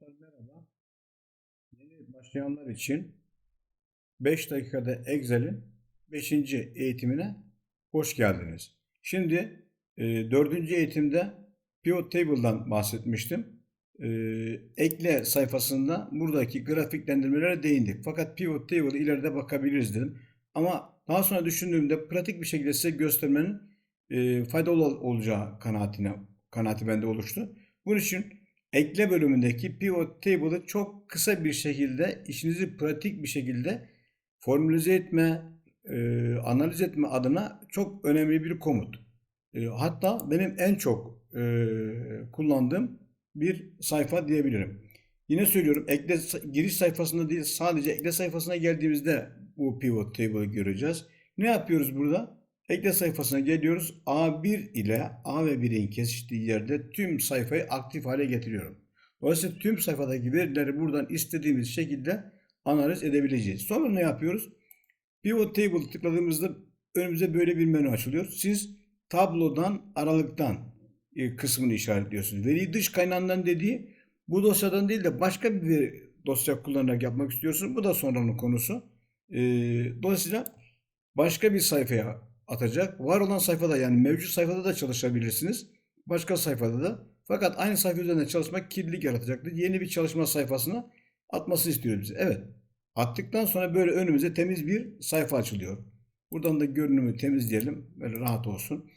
Arkadaşlar merhaba. Yeni başlayanlar için 5 dakikada Excel'in 5. eğitimine hoş geldiniz. Şimdi e, 4. eğitimde Pivot Table'dan bahsetmiştim. E, ekle sayfasında buradaki grafiklendirmelere değindik. Fakat Pivot Table ileride bakabiliriz dedim. Ama daha sonra düşündüğümde pratik bir şekilde size göstermenin e, faydalı ol- olacağı kanaatine, kanaati bende oluştu. Bunun için ekle bölümündeki pivot table'ı çok kısa bir şekilde işinizi pratik bir şekilde formülize etme, e, analiz etme adına çok önemli bir komut. E, hatta benim en çok e, kullandığım bir sayfa diyebilirim. Yine söylüyorum ekle giriş sayfasında değil sadece ekle sayfasına geldiğimizde bu pivot table'ı göreceğiz. Ne yapıyoruz burada? Ekle sayfasına geliyoruz. A1 ile A ve 1'in kesiştiği yerde tüm sayfayı aktif hale getiriyorum. Dolayısıyla tüm sayfadaki verileri buradan istediğimiz şekilde analiz edebileceğiz. Sonra ne yapıyoruz? Pivot Table tıkladığımızda önümüze böyle bir menü açılıyor. Siz tablodan, aralıktan e, kısmını işaretliyorsunuz. Veriyi dış kaynağından dediği bu dosyadan değil de başka bir dosya kullanarak yapmak istiyorsunuz. Bu da sonranın konusu. E, dolayısıyla başka bir sayfaya atacak. Var olan sayfada yani mevcut sayfada da çalışabilirsiniz. Başka sayfada da. Fakat aynı sayfa üzerinde çalışmak kirlilik yaratacaktır. Yeni bir çalışma sayfasına atmasını istiyoruz bize. Evet. Attıktan sonra böyle önümüze temiz bir sayfa açılıyor. Buradan da görünümü temizleyelim. Böyle rahat olsun.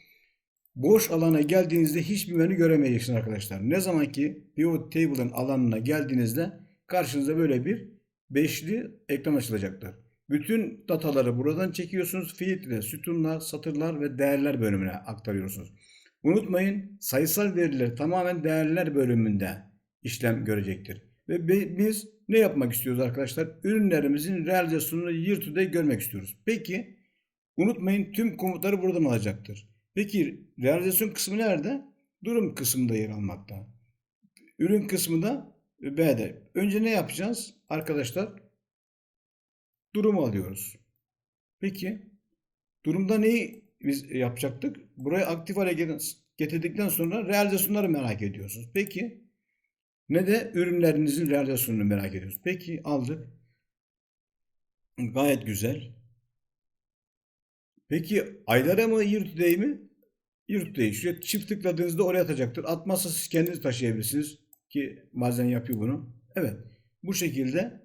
Boş alana geldiğinizde hiçbir menü göremeyeceksiniz arkadaşlar. Ne zaman ki Pivot Table'ın alanına geldiğinizde karşınıza böyle bir beşli ekran açılacaktır. Bütün dataları buradan çekiyorsunuz. Filtre, sütunlar, satırlar ve değerler bölümüne aktarıyorsunuz. Unutmayın sayısal veriler tamamen değerler bölümünde işlem görecektir. Ve bi- biz ne yapmak istiyoruz arkadaşlar? Ürünlerimizin realizasyonunu year to day görmek istiyoruz. Peki unutmayın tüm komutları buradan alacaktır. Peki realizasyon kısmı nerede? Durum kısmında yer almakta. Ürün kısmı da B'de. Önce ne yapacağız arkadaşlar? Durumu alıyoruz. Peki durumda neyi biz yapacaktık? Buraya aktif hale get- getirdikten sonra realizasyonları merak ediyorsunuz. Peki ne de ürünlerinizin realizasyonunu merak ediyoruz. Peki aldık. Gayet güzel. Peki aylara mı year to day mi? Year to day. Şuraya çift tıkladığınızda oraya atacaktır. Atmazsa siz kendiniz taşıyabilirsiniz. Ki bazen yapıyor bunu. Evet. Bu şekilde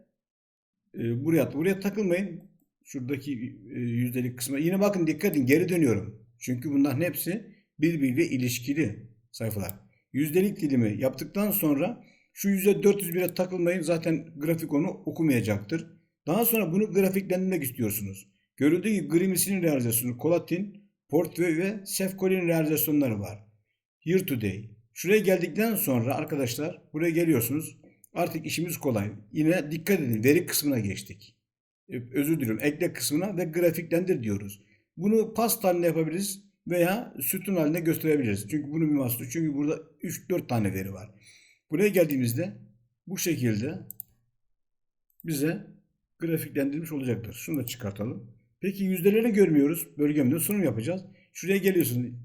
e, buraya at. Buraya takılmayın. Şuradaki e, yüzdelik kısmına. Yine bakın dikkat edin geri dönüyorum. Çünkü bunların hepsi birbiriyle ilişkili sayfalar. Yüzdelik dilimi yaptıktan sonra şu yüzde 401'e takılmayın. Zaten grafik onu okumayacaktır. Daha sonra bunu grafiklendirmek istiyorsunuz. Görüldüğü gibi Grimis'in realizasyonu, Colatin, Portföy ve Sefcol'in realizasyonları var. Year to day. Şuraya geldikten sonra arkadaşlar buraya geliyorsunuz. Artık işimiz kolay. Yine dikkat edin veri kısmına geçtik. E, Özür diliyorum ekle kısmına ve grafiklendir diyoruz. Bunu past halinde yapabiliriz veya sütun halinde gösterebiliriz. Çünkü bunun bir mahsuru. Çünkü burada 3-4 tane veri var. Buraya geldiğimizde bu şekilde bize grafiklendirilmiş olacaktır. Şunu da çıkartalım. Peki yüzdeleri görmüyoruz. Bölgemde sunum yapacağız. Şuraya geliyorsun.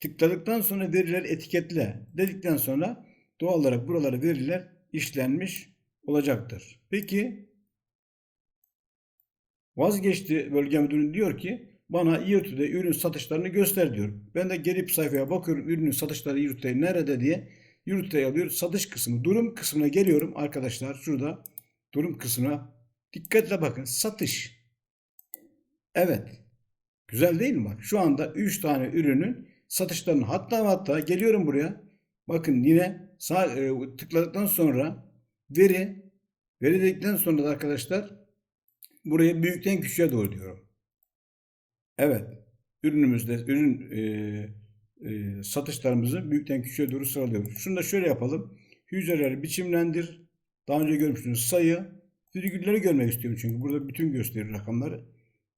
Tıkladıktan sonra veriler etiketle dedikten sonra doğal olarak buralara veriler işlenmiş olacaktır. Peki vazgeçti bölge müdürü diyor ki bana day ürün satışlarını göster diyor. Ben de gelip sayfaya bakıyorum ürünün satışları day nerede diye day alıyor. Satış kısmı durum kısmına geliyorum arkadaşlar şurada durum kısmına dikkatle bakın satış. Evet. Güzel değil mi bak? Şu anda 3 tane ürünün satışlarını hatta hatta geliyorum buraya. Bakın yine sağ e, tıkladıktan sonra veri veri dedikten sonra da arkadaşlar buraya büyükten küçüğe doğru diyorum. Evet. Ürünümüzde ürün e, e, satışlarımızı büyükten küçüğe doğru sıralıyoruz. Şunu da şöyle yapalım. Hücreleri biçimlendir. Daha önce görmüştünüz sayı. Virgülleri görmek istiyorum çünkü burada bütün gösterir rakamları.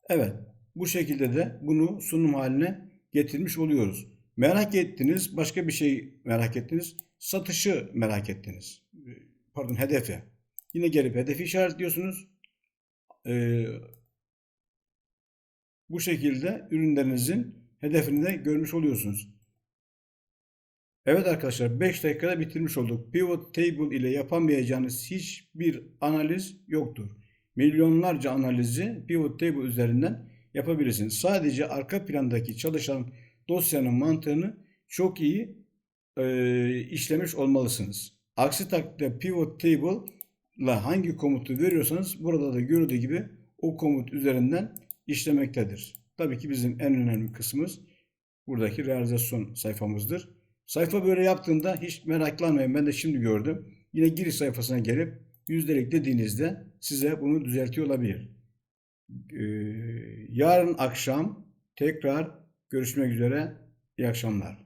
Evet. Bu şekilde de bunu sunum haline getirmiş oluyoruz. Merak ettiniz, başka bir şey merak ettiniz. Satışı merak ettiniz. Ee, Pardon, hedefi. Yine gelip hedefi işaretliyorsunuz. Ee, bu şekilde ürünlerinizin hedefini de görmüş oluyorsunuz. Evet arkadaşlar 5 dakikada bitirmiş olduk. Pivot table ile yapamayacağınız hiçbir analiz yoktur. Milyonlarca analizi pivot table üzerinden yapabilirsiniz. Sadece arka plandaki çalışan dosyanın mantığını çok iyi e, işlemiş olmalısınız. Aksi takdirde pivot table ile hangi komutu veriyorsanız burada da görüldüğü gibi o komut üzerinden işlemektedir. Tabii ki bizim en önemli kısmımız buradaki realizasyon sayfamızdır. Sayfa böyle yaptığında hiç meraklanmayın. Ben de şimdi gördüm. Yine giriş sayfasına gelip yüzdelik dediğinizde size bunu düzeltiyor olabilir. Ee, yarın akşam tekrar görüşmek üzere. İyi akşamlar.